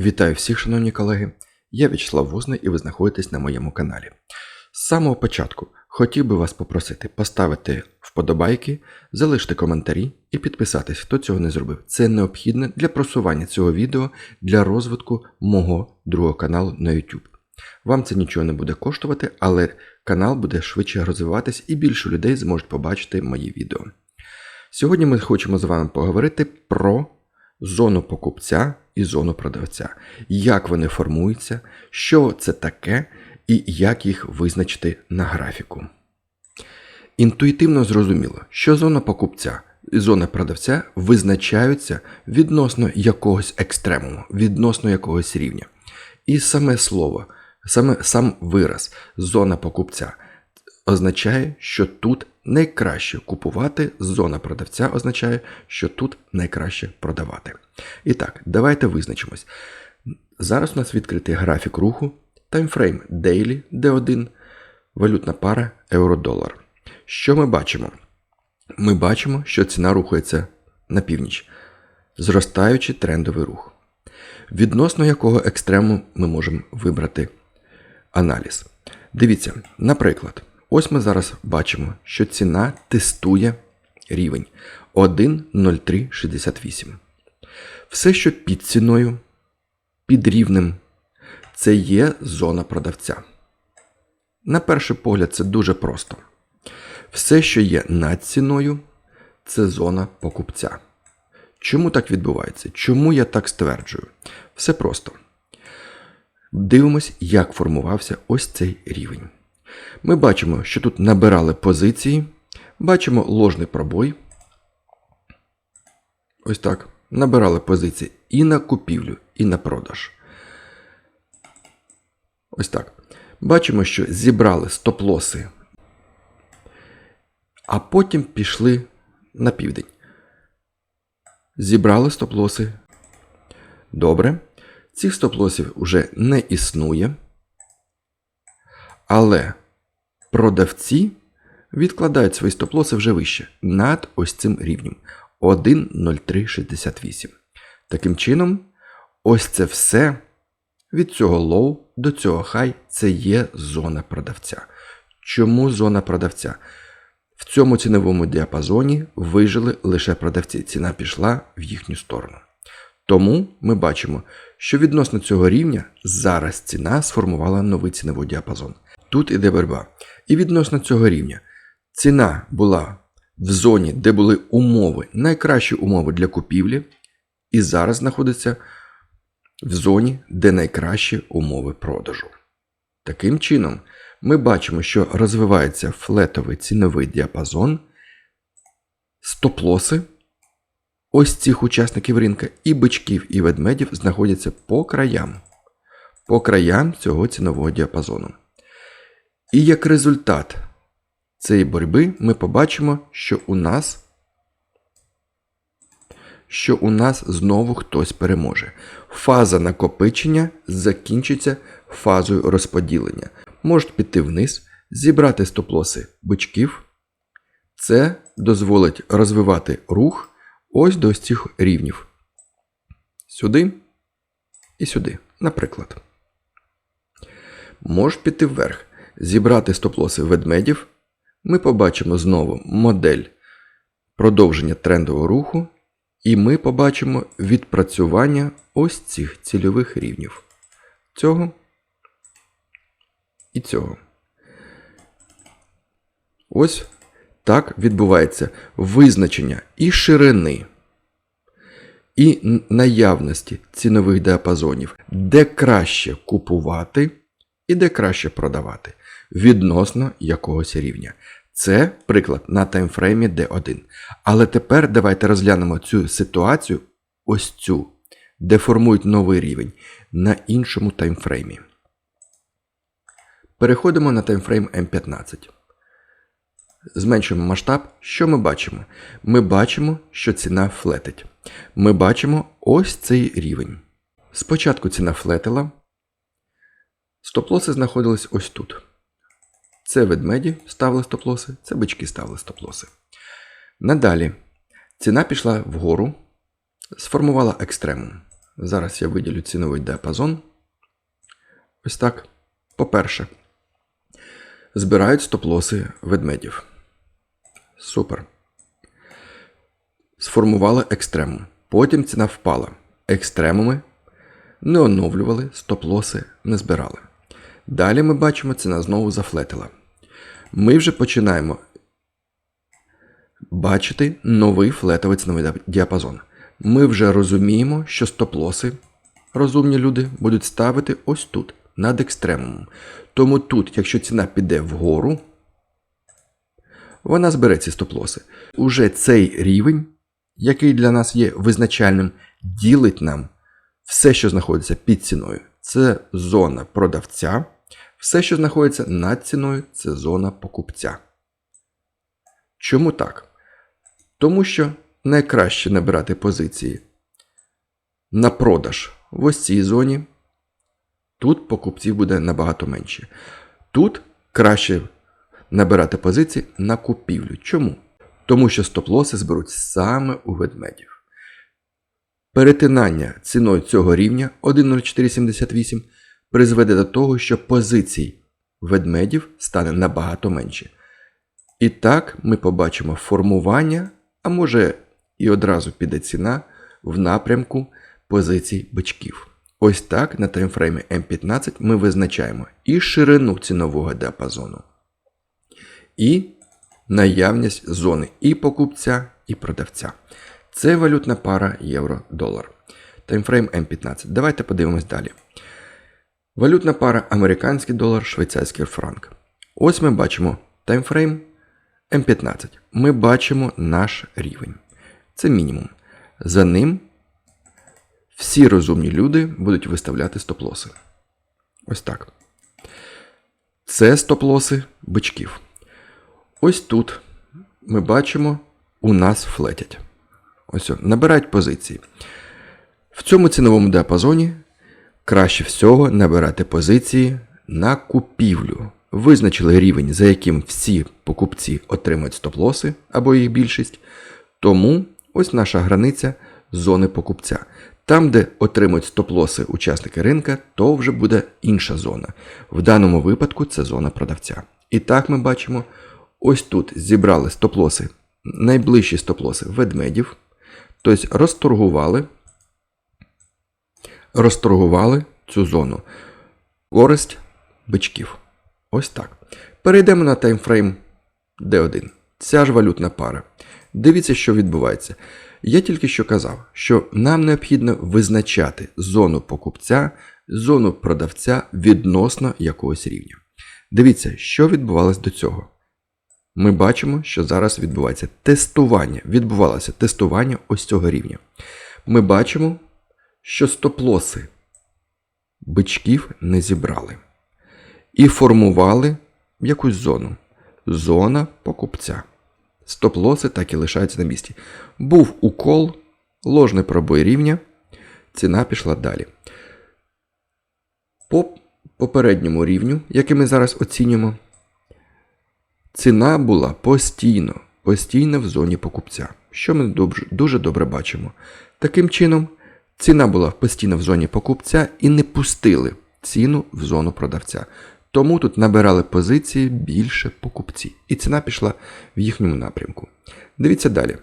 Вітаю всіх, шановні колеги. Я В'ячеслав Возний і ви знаходитесь на моєму каналі. З самого початку хотів би вас попросити поставити вподобайки, залишити коментарі і підписатись, хто цього не зробив. Це необхідно для просування цього відео для розвитку мого другого каналу на YouTube. Вам це нічого не буде коштувати, але канал буде швидше розвиватись і більше людей зможуть побачити мої відео. Сьогодні ми хочемо з вами поговорити про зону покупця і зону продавця, як вони формуються, що це таке і як їх визначити на графіку. Інтуїтивно зрозуміло, що зона покупця і зона продавця визначаються відносно якогось екстремуму, відносно якогось рівня. І саме слово, саме сам вираз зона покупця означає, що тут найкраще купувати, зона продавця означає, що тут найкраще продавати. І так, давайте визначимось. Зараз у нас відкритий графік руху, таймфрейм Daily D1, валютна пара Euro-долар. Що ми бачимо? Ми бачимо, що ціна рухається на північ, зростаючи трендовий рух, відносно якого екстрему ми можемо вибрати аналіз. Дивіться, наприклад, ось ми зараз бачимо, що ціна тестує рівень 1.0368. Все, що під ціною, під рівнем, це є зона продавця. На перший погляд, це дуже просто. Все, що є над ціною, це зона покупця. Чому так відбувається? Чому я так стверджую? Все просто. Дивимось, як формувався ось цей рівень. Ми бачимо, що тут набирали позиції, бачимо ложний пробой. Ось так. Набирали позиції і на купівлю, і на продаж. Ось так. Бачимо, що зібрали стоп-лоси, а потім пішли на південь. Зібрали стоп-лоси. Добре. Цих стоп-лосів вже не існує. Але продавці відкладають свої стоп-лоси вже вище, над ось цим рівнем 1.0368. Таким чином, ось це все від цього лоу до цього хай це є зона продавця. Чому зона продавця? В цьому ціновому діапазоні вижили лише продавці. Ціна пішла в їхню сторону. Тому ми бачимо, що відносно цього рівня зараз ціна сформувала новий ціновий діапазон. Тут іде боротьба. І відносно цього рівня ціна була в зоні, де були умови, найкращі умови для купівлі, і зараз знаходиться в зоні, де найкращі умови продажу. Таким чином, ми бачимо, що розвивається флетовий ціновий діапазон, стоп-лоси ось цих учасників ринка і бичків, і ведмедів знаходяться по краям, по краям цього цінового діапазону. І як результат цієї боротьби ми побачимо, що у нас що у нас знову хтось переможе. Фаза накопичення закінчиться фазою розподілення. Можуть піти вниз, зібрати стоп-лоси бичків. Це дозволить розвивати рух ось до цих рівнів. Сюди і сюди, наприклад. Можуть піти вверх, зібрати стоп-лоси ведмедів. Ми побачимо знову модель продовження трендового руху, і ми побачимо відпрацювання ось цих цільових рівнів. Цього і цього. Ось так відбувається визначення і ширини, і наявності цінових діапазонів, де краще купувати і де краще продавати відносно якогось рівня. Це приклад на таймфреймі D1. Але тепер давайте розглянемо цю ситуацію, ось цю, де формують новий рівень на іншому таймфреймі. Переходимо на таймфрейм M15. Зменшуємо масштаб. Що ми бачимо? Ми бачимо, що ціна флетить. Ми бачимо ось цей рівень. Спочатку ціна флетила. Стоп-лоси знаходились ось тут. Це ведмеді ставили стоп-лоси, це бички ставили стоп-лоси. Надалі ціна пішла вгору, сформувала екстремум. Зараз я виділю ціновий діапазон. Ось так. По-перше, збирають стоп-лоси ведмедів. Супер. Сформували екстремум. Потім ціна впала. Екстремуми не оновлювали, стоп-лоси не збирали. Далі ми бачимо, ціна знову зафлетила. Ми вже починаємо бачити новий флетовий ціновий діапазон. Ми вже розуміємо, що стоп-лоси розумні люди будуть ставити ось тут, над екстремумом. Тому тут, якщо ціна піде вгору, вона збере ці стоп-лоси. Уже цей рівень, який для нас є визначальним, ділить нам все, що знаходиться під ціною. Це зона продавця. Все, що знаходиться над ціною, це зона покупця. Чому так? Тому що найкраще набирати позиції на продаж в ось цій зоні. Тут покупців буде набагато менше. Тут краще набирати позиції на купівлю. Чому? Тому що стоп-лоси зберуть саме у ведмедів. Перетинання ціною цього рівня 1.0478 призведе до того, що позицій ведмедів стане набагато менше. І так ми побачимо формування, а може і одразу піде ціна в напрямку позицій бичків. Ось так на таймфреймі М15 ми визначаємо і ширину цінового діапазону, і наявність зони і покупця, і продавця. Це валютна пара євро-долар. Таймфрейм М15. Давайте подивимось далі. Валютна пара американський долар, швейцарський франк. Ось ми бачимо таймфрейм М15. Ми бачимо наш рівень. Це мінімум. За ним всі розумні люди будуть виставляти стоп-лоси. Ось так. Це стоп-лоси бичків. Ось тут ми бачимо, у нас флетять. Ось, набирають позиції. В цьому ціновому діапазоні краще всього набирати позиції на купівлю. Визначили рівень, за яким всі покупці отримують стоп-лоси або їх більшість. Тому ось наша границя зони покупця. Там, де отримують стоп-лоси учасники ринка, то вже буде інша зона. В даному випадку це зона продавця. І так ми бачимо, ось тут зібрали стоп-лоси, найближчі стоп-лоси ведмедів. Тобто розторгували, розторгували цю зону. Користь бичків. Ось так. Перейдемо на таймфрейм D1. Ця ж валютна пара. Дивіться, що відбувається. Я тільки що казав, що нам необхідно визначати зону покупця, зону продавця відносно якогось рівня. Дивіться, що відбувалось до цього. Ми бачимо, що зараз відбувається тестування. Відбувалося тестування ось цього рівня. Ми бачимо, що стоп-лоси бичків не зібрали. І формували якусь зону. Зона покупця. Стоп-лоси так і лишаються на місці. Був укол, ложний пробой рівня, ціна пішла далі. По попередньому рівню, який ми зараз оцінюємо, ціна була постійно, постійно в зоні покупця, що ми дуже добре бачимо. Таким чином, ціна була постійно в зоні покупця і не пустили ціну в зону продавця. Тому тут набирали позиції більше покупці, і ціна пішла в їхньому напрямку. Дивіться далі.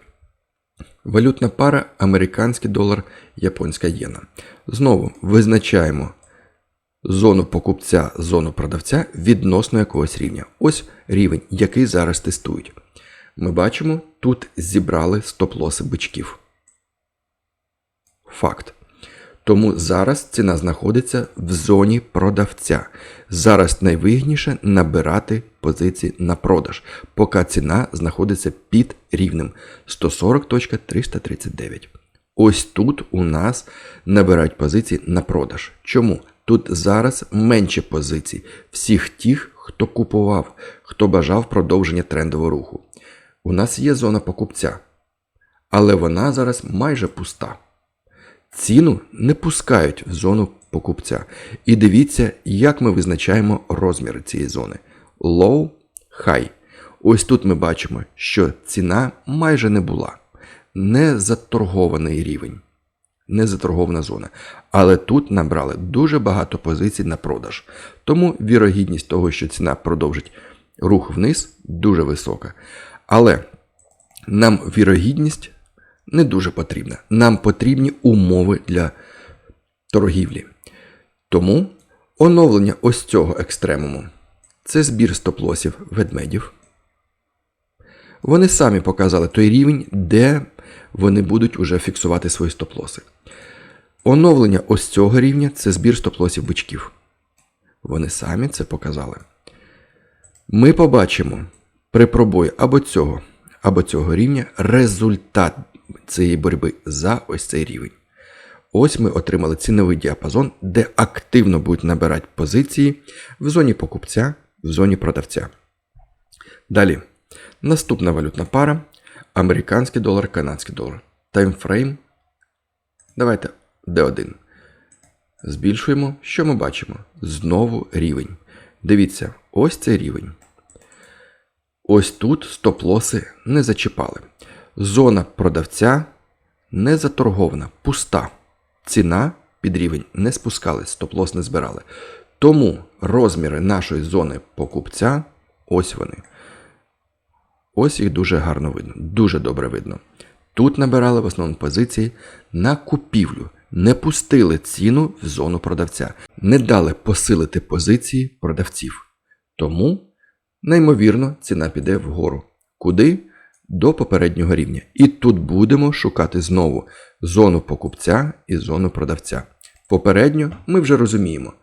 Валютна пара американський долар, японська єна. Знову визначаємо зону покупця, зону продавця відносно якогось рівня. Ось рівень, який зараз тестують. Ми бачимо, тут зібрали стоп-лоси бичків. Факт. Тому зараз ціна знаходиться в зоні продавця. Зараз найвигідніше набирати позиції на продаж, поки ціна знаходиться під рівнем 140.339. Ось тут у нас набирають позиції на продаж. Чому? Тут зараз менше позицій всіх тих, хто купував, хто бажав продовження трендового руху. У нас є зона покупця, але вона зараз майже пуста. Ціну не пускають в зону покупця. І дивіться, як ми визначаємо розміри цієї зони. Low, high. Ось тут ми бачимо, що ціна майже не була. Не заторгований рівень. незаторгована зона. Але тут набрали дуже багато позицій на продаж. Тому вірогідність того, що ціна продовжить рух вниз, дуже висока. Але нам вірогідність не дуже потрібна. Нам потрібні умови для торгівлі. Тому оновлення ось цього екстремуму це збір стоп-лосів ведмедів. Вони самі показали той рівень, де вони будуть уже фіксувати свої стоп-лоси. Оновлення ось цього рівня це збір стоп-лосів бичків. Вони самі це показали. Ми побачимо при пробої або цього, або цього рівня результат цієї боротьби за ось цей рівень. Ось ми отримали ціновий діапазон, де активно будуть набирати позиції в зоні покупця, в зоні продавця. Далі. Наступна валютна пара американський долар, канадський долар. Таймфрейм. Давайте D1. Збільшуємо. Що ми бачимо? Знову рівень. Дивіться, ось цей рівень. Ось тут стоп-лоси не зачіпали. Зона продавця не заторгована, пуста. Ціна під рівень не спускали, стоп-лос не збирали. Тому розміри нашої зони покупця ось вони. Ось їх дуже гарно видно, дуже добре видно. Тут набирали в основному позиції на купівлю, не пустили ціну в зону продавця, не дали посилити позиції продавців. Тому, неймовірно, ціна піде вгору. Куди? До попереднього рівня. І тут будемо шукати знову зону покупця і зону продавця. Попередньо ми вже розуміємо,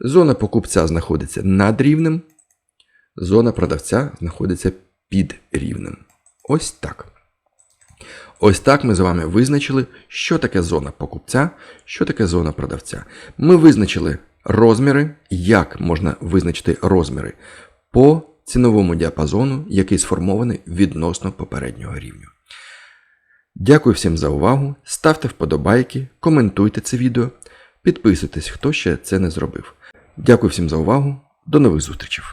зона покупця знаходиться над рівнем, зона продавця знаходиться під рівнем. Ось так. Ось так ми з вами визначили, що таке зона покупця, що таке зона продавця. Ми визначили розміри, як можна визначити розміри по ціновому діапазону, який сформований відносно попереднього рівню. Дякую всім за увагу. Ставте вподобайки, коментуйте це відео, підписуйтесь, хто ще це не зробив. Дякую всім за увагу. До нових зустрічей!